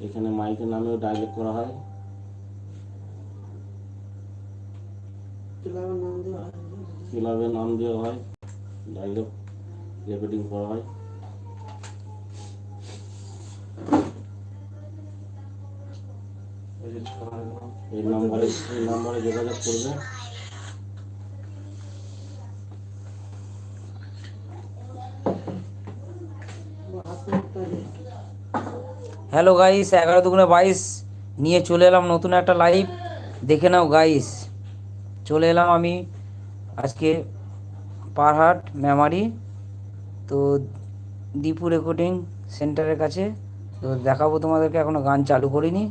এখানে মাইকের নামেও ডাইলেক্ট করা হয়। ক্লাবের নাম দেওয়া হয়? হয়? ডাইলেক্ট রেকর্ডিং করা হয়। এই নাম্বারে এই নাম্বারে যোগাযোগ করবে। হ্যালো গাইস এগারো দুগুণে বাইশ। নিয়ে চলে এলাম নতুন একটা লাইভ দেখে নাও গাইস চলে এলাম আমি আজকে পারহাট মেমারি তো দীপু রেকর্ডিং সেন্টারের কাছে। তো দেখাবো তোমাদেরকে এখনও গান চালু করিনি।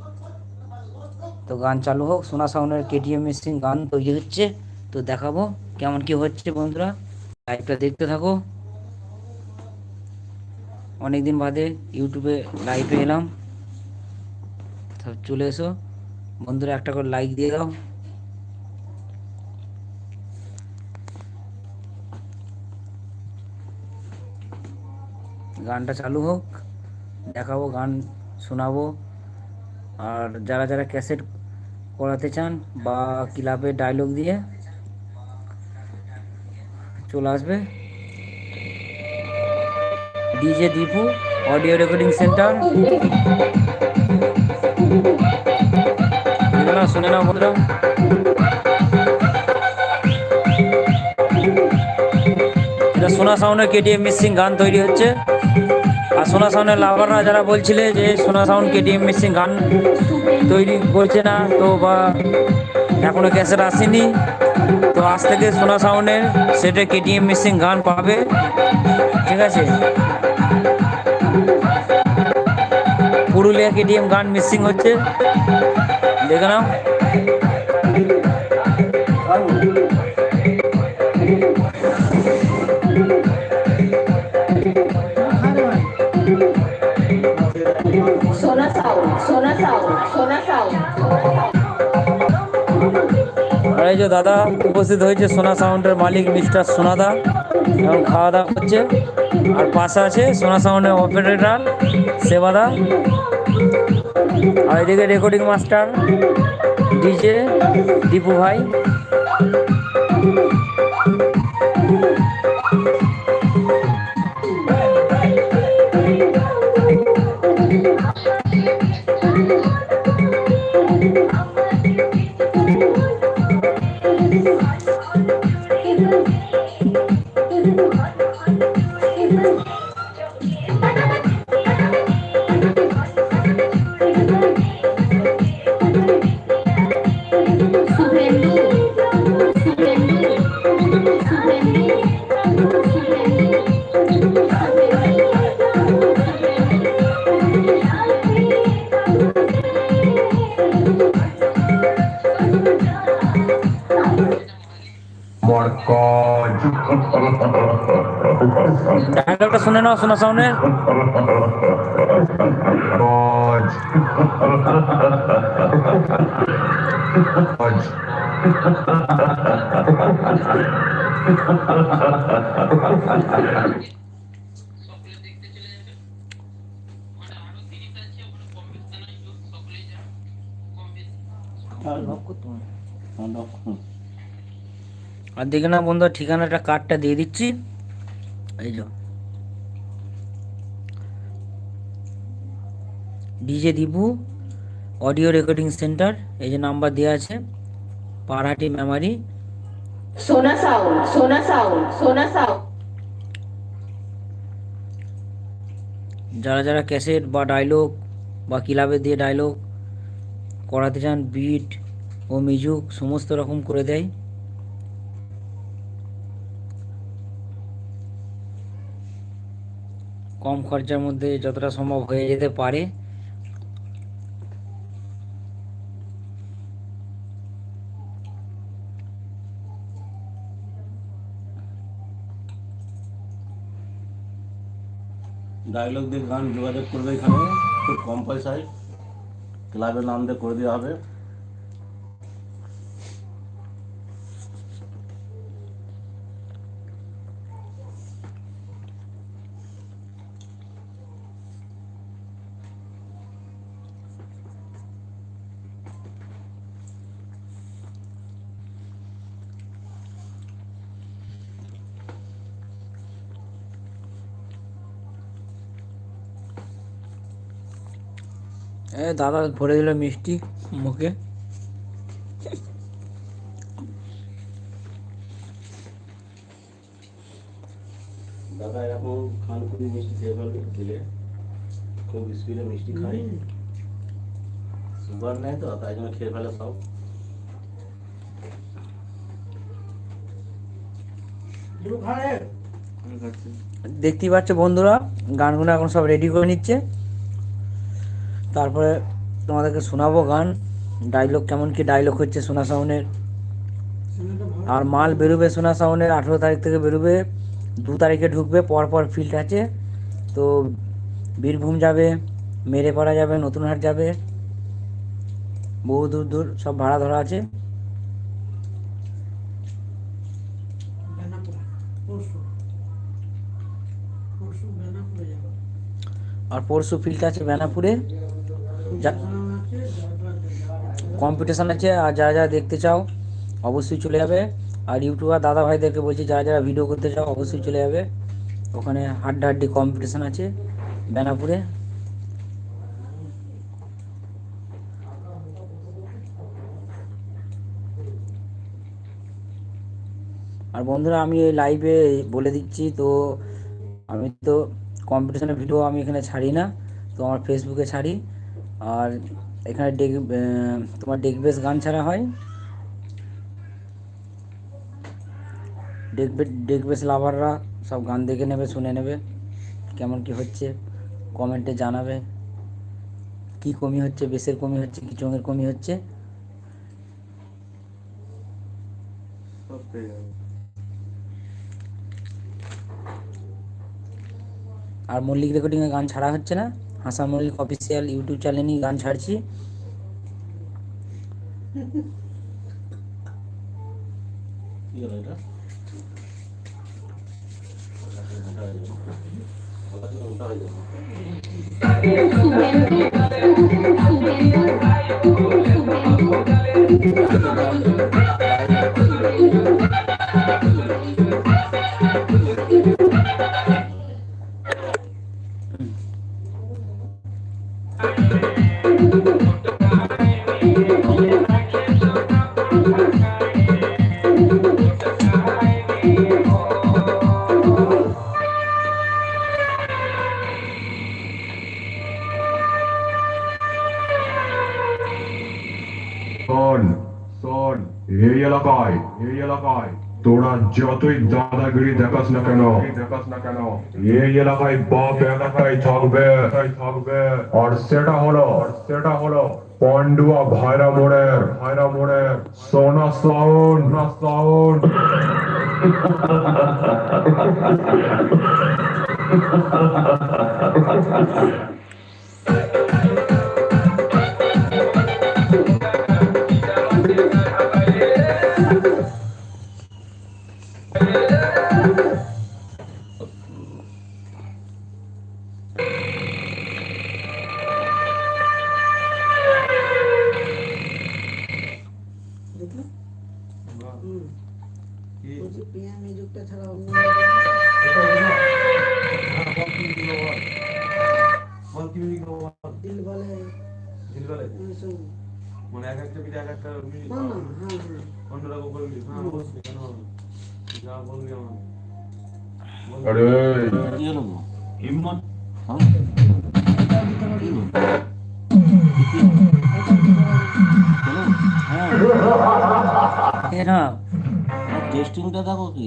তো গান চালু হোক, সোনা সাউন্ডের কেটিএম মেশিন গান তৈরি হচ্ছে। তো দেখাবো কেমন কি হচ্ছে বন্ধুরা। লাইভটা দেখতে থাকো। অনেকদিন বাদে ইউটিউবে লাইভে এলাম। তো চলে এসো। বন্ধুরা, একটা করে লাইক দিয়ে দাও। গানটা চালু হোক, দেখাবো, গান শোনাবো। আর যারা যারা ক্যাসেট করাতে চান বা ক্লাবের ডায়লগ দিয়ে চলে আসবে। DJ Dipu, audio recording centre. শুনে নাও বন্ধুরা। এটা সোনা সাউন্ডের কেটিএম মিসিং গান তৈরি হচ্ছে। আর সোনা সাউন্ডের লাভাররা যারা বলছিলে যে সোনা সাউন্ড কেটিএম মিসিং গান তৈরি করছে না, তো বা এখনও ক্যাসেট আসেনি। তো আজ থেকে সোনা সাউন্ডের সেটে কেটিএম মিসিং গান পাবে। ঠিক আছে? পুরুলিয়া কেটিএম গান মিসিং হচ্ছে। দেখে নাও। আর এই যে দাদা উপস্থিত হয়েছে, সোনা সাউন্ডের মালিক মিস্টার সোনাদা। এবং খাওয়া দাওয়া করছে। আর পাশে আছে সোনা সাউন্ডের অপারেটর সেবাদা। আর এদিকে রেকর্ডিং মাস্টার ডিজে দীপু ভাই। ডায়লগটা শুনে নাও সোনা সাউন্ডের কজ কজ আর দেখে না বন্ধুরা ঠিকানাটা কার্ডটা দিয়ে দিচ্ছি। এই যো DJ Dibu audio recording centre এই যে নাম্বার দেওয়া আছে পাড়াটি মেমারি সোনা sound Sona sound Sona sound. যারা যারা ক্যাসেট বা ডায়লগ বা ক্লাবে দিয়ে ডায়লগ করাতে চান বিট ও মিউজিক সমস্ত রকম করে দেয়। কম খরচার মধ্যে যতটা সম্ভব হয়ে যেতে পারে। ডায়লগ দিয়ে গান যোগাযোগ করবে এখানে, খুব কম পয়সায়। ক্লাবের নাম দিয়ে করে দেওয়া হবে। এ দাদা ভরে দিল মিষ্টি মুখে। দাদা এরকম খান খুবই মিষ্টি খেয়ে ফেলবে দিলে খুব স্পিডে মিষ্টি খাই। সুগার নেই তো তাই জন্য খেয়ে ফেলে সব। দেখতেই পাচ্ছ বন্ধুরা গানগুলো এখন সব রেডি করে নিচ্ছে। তারপরে তোমাদেরকে শোনাবো গান। ডায়লগ কেমন কি ডায়লগ হচ্ছে সোনা সাউনের আর মাল বেরোবে সোনা সাউনের আঠেরো তারিখ থেকে বেরোবে, দু তারিখে ঢুকবে পর পর ফিল্ড আছে। তো বীরভূম যাবে, মেরেপাড়া যাবে, নতুনহাট যাবে। বহু দূর দূর সব ভাড়া ধরা আছে। আর পরশু ফিল্ড আছে বেনাপুরে। যা আছে যাওয়া যাওয়া কম্পিটিশান আছে, আর যারা যারা দেখতে চাও, অবশ্যই চলে যাবে। আর ইউটিউবার দাদা ভাইদেরকে বলছি, যারা যারা ভিডিও করতে চাও, অবশ্যই চলে যাবে। ওখানে হাড্ডাহাড্ডি কম্পিটিশান আছে, বেনাপুরে। আর বন্ধুরা, আমি এই লাইভে বলে দিচ্ছি, তো আমি তো কম্পিটিশনের ভিডিও আমি এখানে ছাড়ি না, তো আমার ফেসবুকে ছাড়ি। আর এখানে ডেক তোমার ডেক বেস গান ছাড়া হয়। ডেক বে- ডেক বেস লাভাররা সব গান দেখে নেবে শুনে নেবে কেমন কি হচ্ছে কমেন্টে জানাবে কি কমি হচ্ছে বেসের কমি হচ্ছে কি চঙের কমি হচ্ছে। আর মল্লিক রেকর্ডিংয়ে গান ছাড়া হচ্ছে না? হাসান মল্লিক অফিসিয়াল ইউটিউব চ্যানেলেই গান ছাড়ছি। কি হলো এটা? শোন শোন এই এলাকায় এই এলাকায় তোরা যতই দাদাগিরি দেখাস না কেন দেখাস না কেন এই এলাকায় বাপ এলাকায় থাকবে থাকবে আর সেটা হলো আর সেটা হলো পান্ডুয়া ভাইরা মোড়ের ভাইরা মোড়ের সোনা সাউন্ড না সাউন্ড দেখলে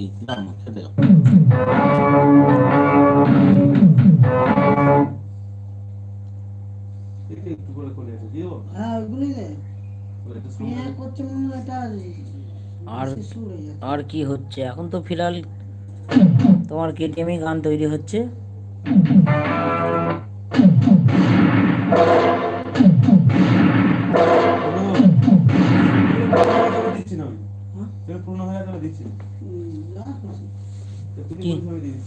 এটা আর কি হচ্ছে এখন তো ফিলহাল তোমার কেটিএমই গান তৈরি হচ্ছে? হ্যাঁ? পূর্ণ হয়ে যাবে দিচ্ছি। তুমি? দিয়ে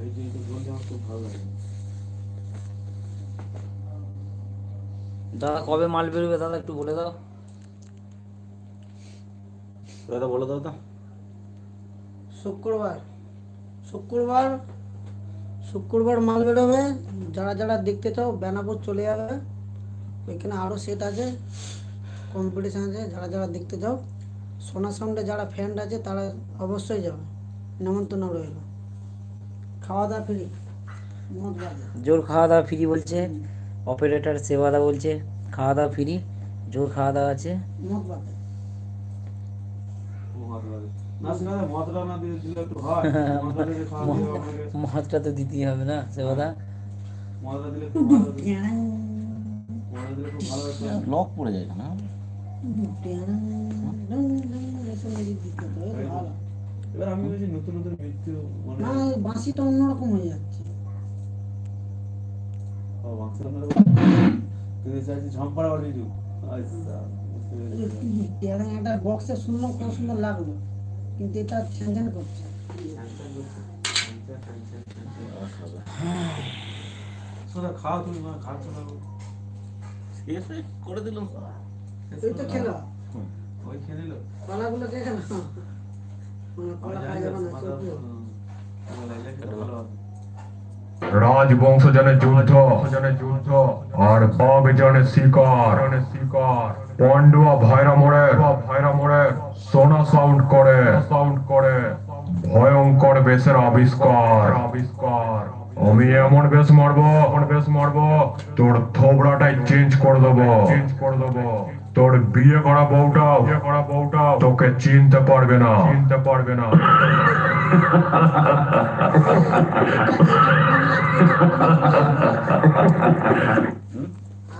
এই আমার খুব ভালো লাগে। দাদা কবে মাল বেরোবে দাদা একটু বলে দাও। দাদা বলে দাও তো। শুক্রবার। শুক্রবার শুক্রবার মাল বেরোবে। যারা যারা দেখতে চাও বেনাপুর চলে যাবে। ওইখানে আরও সেট আছে কম্পিটিশান আছে যারা যারা দেখতে যাও সোনা সাউন্ডে যারা ফ্যান্ড আছে তারা অবশ্যই যাবে নেমন্তন্ন রইল। খাওয়া দাওয়া ফ্রি জোর খাওয়া দাওয়া ফ্রি বলছে অপারেটর সেবাদা বলছে খাওয়া দাওয়া ফ্রি জোর খাওয়া দাওয়া আছে। হয়। মদটা তো দিতেই হবে না সেবাদা মদটা দিলে লক পড়ে যায় না এবার আমি বলছি নতুন নতুন মৃত্যু মানে না বাঁশিটা অন্যরকম হয়ে যাচ্ছে। ও, বাক্স আপনারা তুই চাইছি ঝম্পাড়া বাড়ি দিও। আচ্ছা টেরাং একটা বক্সে শুনলাম খুব সুন্দর লাগল। কিন্তু এটা ছ্যান করছে। শোনা খাও তুমি খাচ্ছ না। হয়ে করে দিলাম ওই তো খেলো। ওই খেয়ে কলাগুলো কে খেলো কলা খাওয়া যাবে না চলবে। ভালো রাজবংশ জানে যুদ্ধ জানে যুদ্ধ আর বাঘ জানে শিকার। শিকার পান্ডুয়া ভাইরা মোড়ে ভাইরা মোড়ে সোনা সাউন্ড করে। সাউন্ড করে ভয়ঙ্কর বেশের আবিষ্কার আবিষ্কার। আমি এমন বেশ মারবো এমন বেশ মারবো তোর থোবড়াটাই চেঞ্জ করে দেবো। চেঞ্জ করে দেবো। তোর বিয়ে করা বউটা বিয়ে করা বউটা তোকে চিনতে পারবে না। চিনতে পারবে না।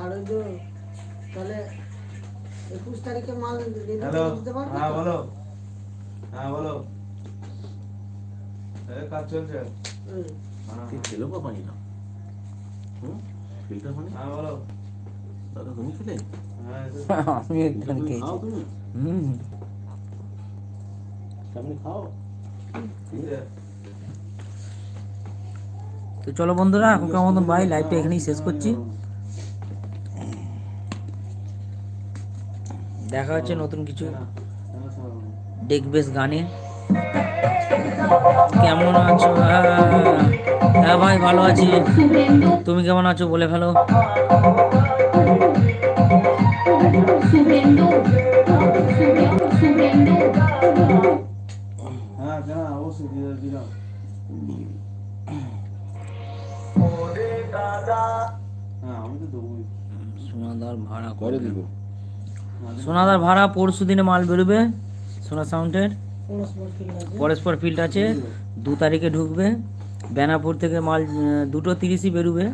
আর ওই যে তাহলে একুশ তারিখে মাল রেডি হ্যালো। দিতে পারবে হ্যাঁ বলো। হ্যাঁ বলো। কাজ চলছে। হুম। হ্যাঁ, কি খেলো বা পানি না ফিল্টার পানি হ্যাঁ বলো। দাদা তুমি খেলে? হ্যাঁ আমি একজন তুমি খেয়েছি। হুম। সামনে খাও। তো চলো বন্ধুরা এখনকার মতন ভাই লাইভটা এখানেই শেষ করছি। দেখা হচ্ছে নতুন কিছু হ্যাঁ, হ্যাঁ, ডেক বেস গানে। কেমন আছো? হ্যাঁ, ভাই ভালো আছি। তুমি কেমন আছো বলে ফেলো। সোনাদার ভাড়া করে দিব। সোনাদার ভাড়া পরশু দিনে মাল বেরোবে সোনা সাউন্ডের পরস্পর ফিল্ড আছে। দু তারিখে ঢুকবে। বেনাপুর থেকে মাল দুটো তিরিশই বেরোবে।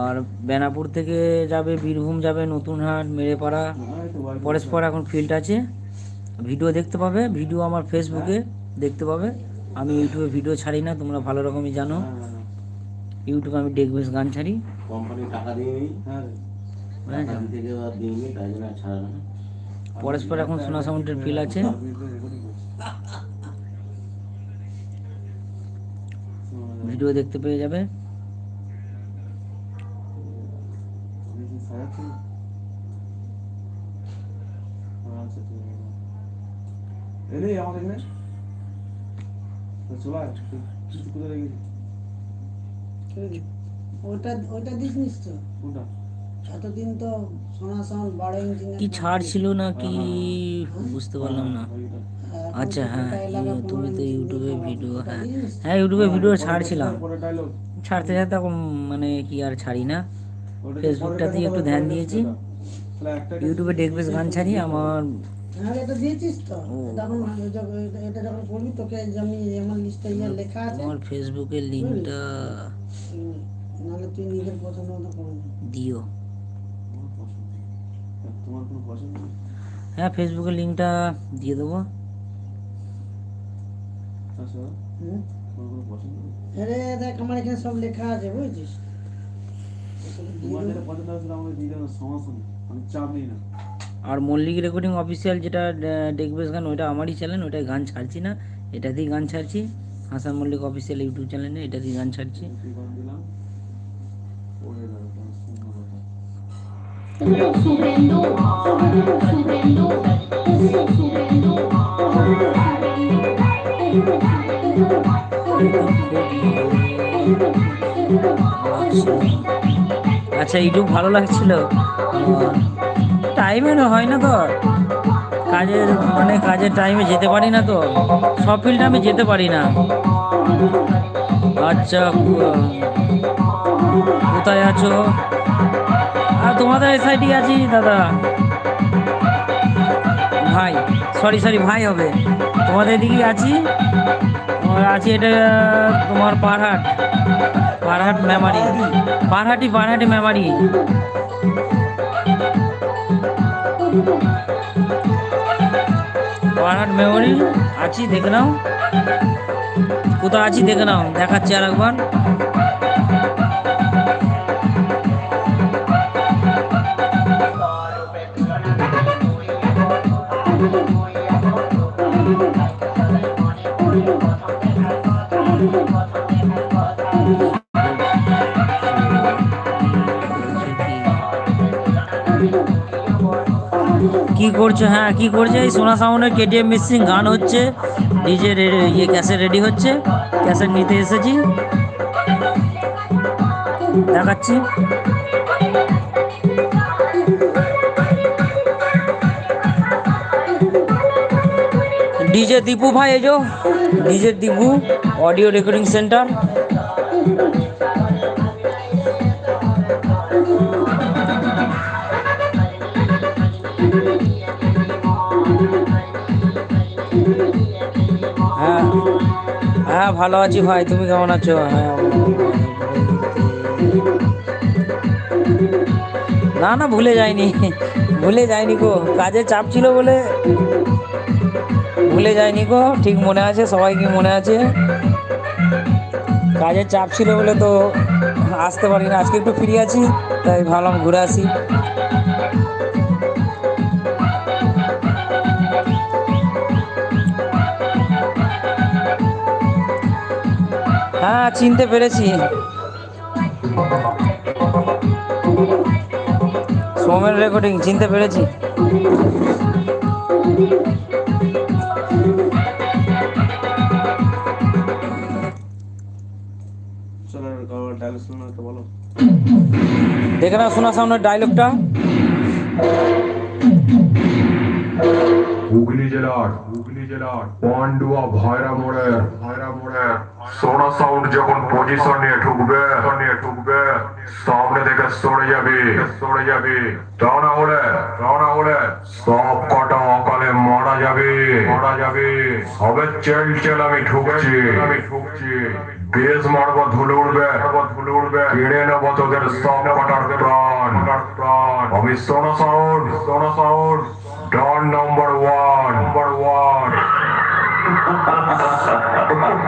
আর বেনাপুর থেকে যাবে বীরভূম যাবে নতুনহাট মেরেপাড়া হ্যাঁ, পরস্পর এখন ফিল্ড আছে। ভিডিও দেখতে পাবে ভিডিও আমার ফেসবুকে দেখতে পাবে। আমি ইউটিউবে ভিডিও ছাড়ি না তোমরা ভালো রকমই জানো। হ্যাঁ, হ্যাঁ, ইউটিউবে আমি ডেকবেস গান ছাড়ি। কোম্পানি টাকা দিয়ে হ্যাঁ আর দিইনি তাই জন্য ছাড়া পরস্পর এখন সোনা সাউন্ডের ফিল আছে আমি তো রেকর্ডিং করছি। ভিডিও দেখতে পেয়ে যাবে। কি ছাড় ছিল না কি বুঝতে পারলাম না। আচ্ছা হ্যাঁ তুমি তো ইউটিউবে ভিডিও হ্যাঁ হ্যাঁ। ইউটিউবে ভিডিও ছাড়ছিলাম। ছাড়তে ছাড়তে এখন মানে কি আর ছাড়ি না। ফেসবুকটাতেই একটু ধ্যান দিয়েছি। ইউটিউবে ডেকবেস গান ছাড়ি আমার হ্যাঁ আমার লিস্টে ইয়ে লেখা আছে। আমার ফেসবুকের লিঙ্কটা। দিও? হ্যাঁ ফেসবুকের লিঙ্কটা দিয়ে দেবো আচ্ছা হুম তোমার কোনো পছন্দ নেই? আরে দেখ আমার এখানে সব লেখা আছে বুঝেছিস? দিয়ে আর মল্লিক রেকর্ডিং অফিসিয়াল যেটা ডেকবেস গান ওইটা আমারই চ্যানেল ওটাই গান ছাড়ছি না। এটাতেই গান ছাড়ছি। হাসান মল্লিক অফিসিয়াল ইউটিউব চ্যানেলে এটাতেই গান ছাড়ছি। তুই গান কথা শুভেন্দু শুভেন্দু শুভেন্দু আচ্ছা ইউটিউব ভালো লাগছিল? টাইমে হয় না তো। কাজের মানে কাজের টাইমে যেতে পারি না তো। সব ফিল্ডে আমি যেতে পারি না। আচ্ছা কোথায় আছো? আর তোমাদের সাইডে আছি, দাদা। ভাই সরি সরি ভাই হবে। তোমাদের এদিকে আছি। আর আছি এটা, তোমার পারহাট। পারহাট মেমারি পারহাটি পারহাটি মেমারি পারহাট মেমোরি আছি, দেখে নাও। কোথাও আছি, দেখে নাও। দেখাচ্ছি আর একবার কি করছ? হ্যাঁ কি করছে? এই সোনা সাউন্ডের কেটিএম মিসিং গান হচ্ছে। ডিজে ইয়ে ক্যাসেট রেডি হচ্ছে। ক্যাসেট নিতে এসেছি। দেখাচ্ছি। ডিজে দীপু ভাই এজো DJ Dipu audio recording centre হ্যাঁ ভালো আছি ভাই, তুমি কেমন আছো? হ্যাঁ না না, ভুলে যাইনি ভুলে যাইনি গো কাজে চাপ ছিল বলে ভুলে যাইনি গো, ঠিক মনে আছে সবাইকে মনে আছে? কাজের চাপ ছিল বলে তো আসতে পারি না আজকে একটু ফ্রি আছি, তাই ভাবলাম ঘুরে আসি। হ্যাঁ চিনতে পেরেছি। সোমের রেকর্ডিং চিনতে পেরেছি। চলো ডায়লগ শোনো একটা বলো। দেখে না শোনা সামনের ডায়লগটা হুগলি জেলার পান্ডুয়া সোনা সাউন্ড যখন পজিশন নিয়ে ঢুকবে নিয়ে ঢুকবে। সামনে থেকে সরে যাবে। সরে যাবে। তাও না হলে না হলে। সব কটা অকালে মারা যাবে। মারা যাবে। হবে চেল চেল আমি ঢুকছি। আমি ঢুকছি। বেশ মারবো ধুলে উঠবে ধুলে উঠবে কেড়ে নেব তোদের সব কটার প্রাণ। প্রাণ। আমি Sona sound Sona sound don number one.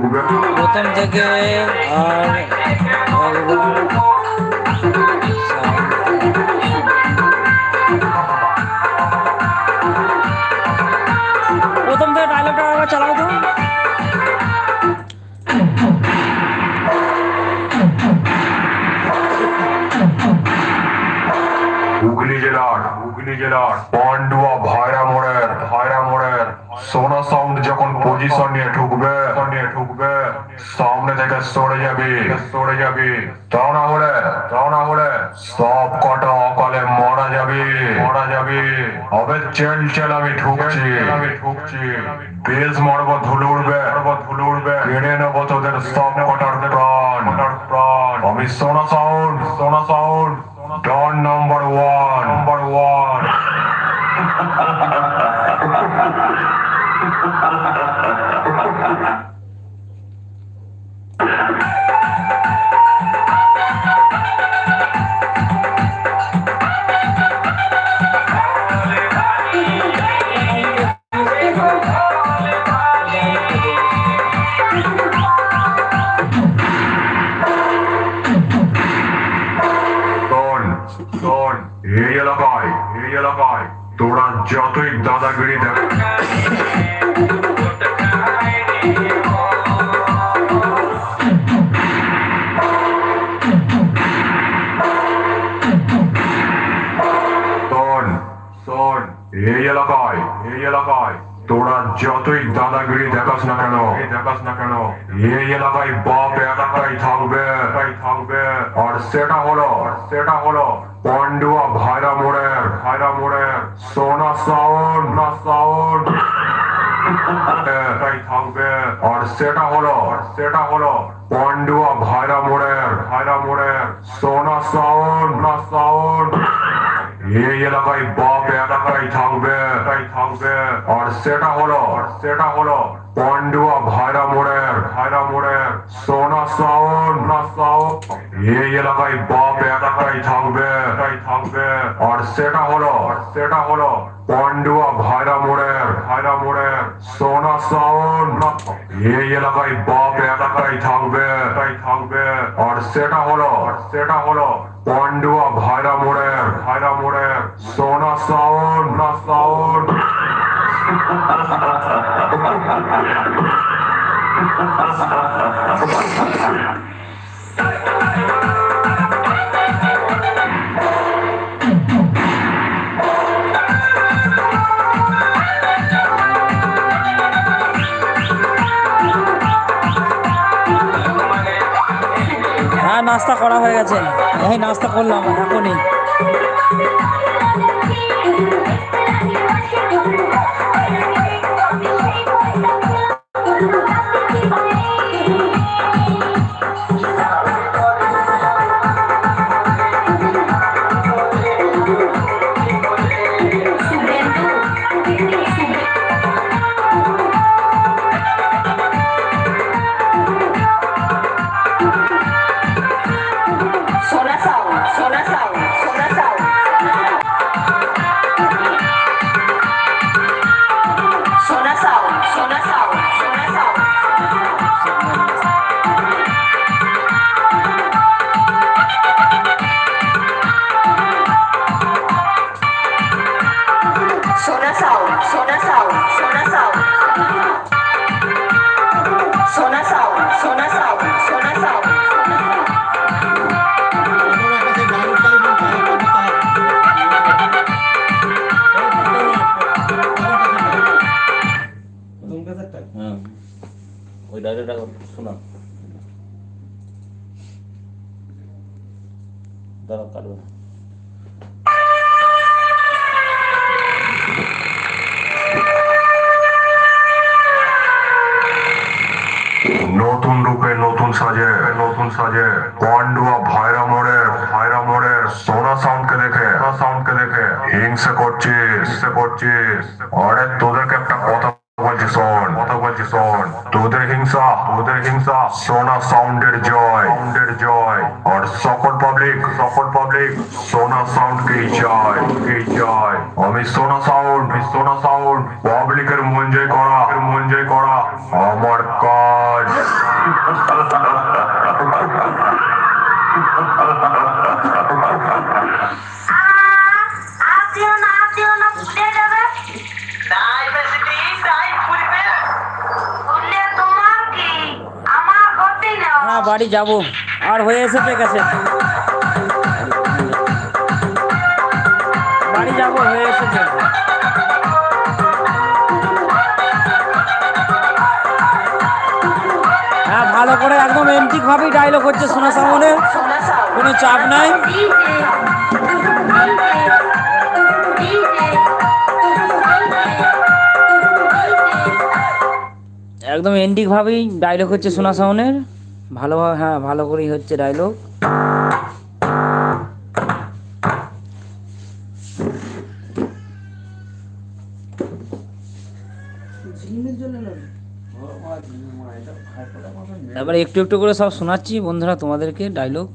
প্রথম থেকে আর প্রথম থেকে ডায়লগটা আবার চালাও তো। হুগলি জেলার হুগলি জেলার পান্ডুয়া ভাইরা মোড়ের ভাইরা মোড়ের সোনা সাউন্ড যখন পজিশন নিয়ে ঢুকবে নিয়ে ঢুকবে সামনে থেকে সরে যাবে সরে যাবে। তাও না হলে তাও না হলে। সব কটা অকালে মারা যাবে। মারা যাবে। হবে চেল চেল আমি ঢুকছি আমি ঢুকছি বেশ মারবো ধুলে উঠবে ধুলে উঠবে কেড়ে নেব তোদের সব কটার প্রাণ। প্রাণ। আমি Sona sound Sona sound don number one. Number one. শোন যতই দাদাগিরি দেখ। এই এলাকায় এই এলাকায় তোরা যতই দাদাগিরি দেখাস না কেন দেখাস না কেন এই এলাকায় বাপ এলাকায় থাকবে থাকবে। আর সেটা হলো সেটা হলো, পান্ডুয়া ভাইরা মোড়ের ভাইরা মোড়ের সোনা সাউন্ড না সাউন্ড একাই থাকবে। আর সেটা হলো সেটা হলো পান্ডুয়া ভাইরা মোড়ের ভাইরা মোড়ের। সোনা সাউন্ড না সাউন্ড এই এলাকায় বাপ এলাকায় থাকবে একাই থাকবে। আর সেটা হলো সেটা হলো পান্ডুয়া ভাইরা মোড়ের ভাইরা মোড়ের। সোনা সাউন্ড না সাউন্ড এই এলাকায় বাপ এলাকায় থাকবে। থাকবে আর সেটা হলো সেটা হলো পান্ডুয়া ভাইরা মোড়ের ভাইরা মোড়ের সোনা সাউন্ড এই এলাকায় বাপ এলাকায় থাকবে। থাকবে আর সেটা হলো সেটা হলো পান্ডুয়া ভাইরা মোড়ের ভাইরা মোড়ের সোনা সাউন্ড না সাউন্ড হ্যাঁ নাস্তা করা হয়ে গেছে। এই নাস্তা করলাম এখনই। ওই ডায়লগটা শোনা। দাঁড়া কাটবে না। সাজে, নতুন সাজে। পান্ডুয়া ভাইরা মোড়ের ভাইরা মোড়ের সোনা সাউন্ডকে দেখে, সোনা সাউন্ডকে দেখে। হিংসা করছিস হিংসা করছিস। আরে তোদেরকে একটা কথা বলছি শোন, কথা বলছি শোন। তোদের হিংসা তোদের হিংসা, সোনা সাউন্ডের জয়। সাউন্ডের জয়। আর সকল পাবলিক সকল পাবলিক সোনা সাউন্ডকেই চায়, কেই চায়। আমি সোনা সাউন্ড সোনা সাউন্ড পাবলিকের মন জয় করা, মন জয় করা। আমার কাজ বাড়ি যাব। আর হয়ে এসেছে গেছে। বাড়ি যাব, হয়ে এসেছে। হ্যাঁ ভালো করে একদম এমটিক ভাবেই ডায়লগ হচ্ছে সোনা সামনে কোনো চাপ নাই। একদম এন্ডিক ভাবেই ডায়লগ হচ্ছে সোনা সাউনের ভালোভাবে হ্যাঁ ভালো করেই হচ্ছে ডায়লগ তারপরে একটু একটু করে সব শোনাচ্ছি বন্ধুরা তোমাদেরকে dialogue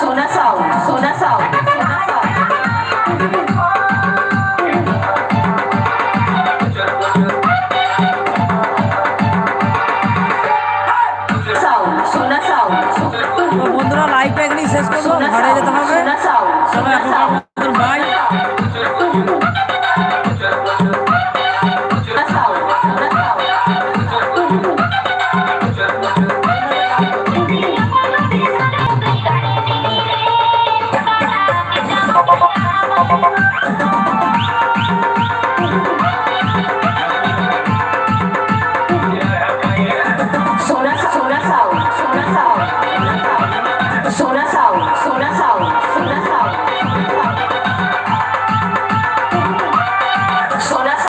Sou da sal, sou da sal.